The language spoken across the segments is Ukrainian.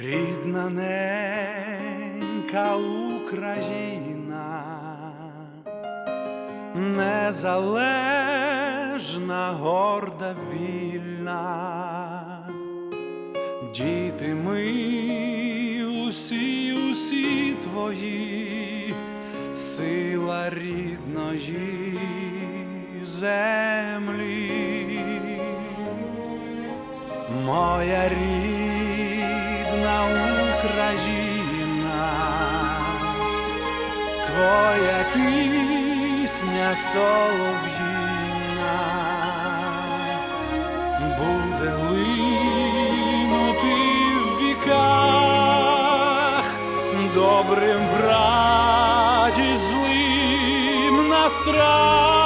Рідна ненька Україна, незалежна, горда, вільна, діти ми усі, усі твої, сила рідної землі. Моя рідна Україна, твоя пісня солов'їна буде линути в віках, добрим в раді, злим на страх.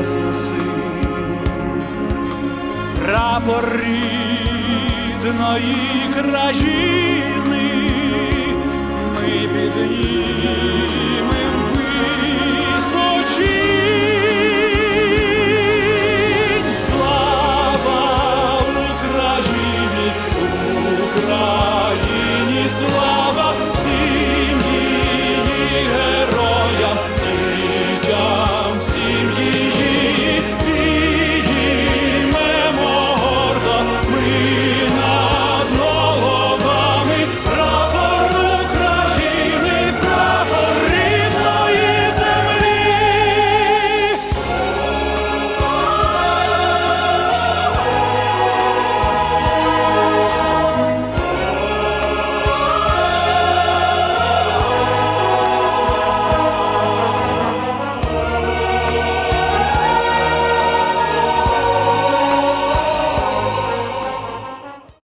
небесна синь, прапор рідної країни,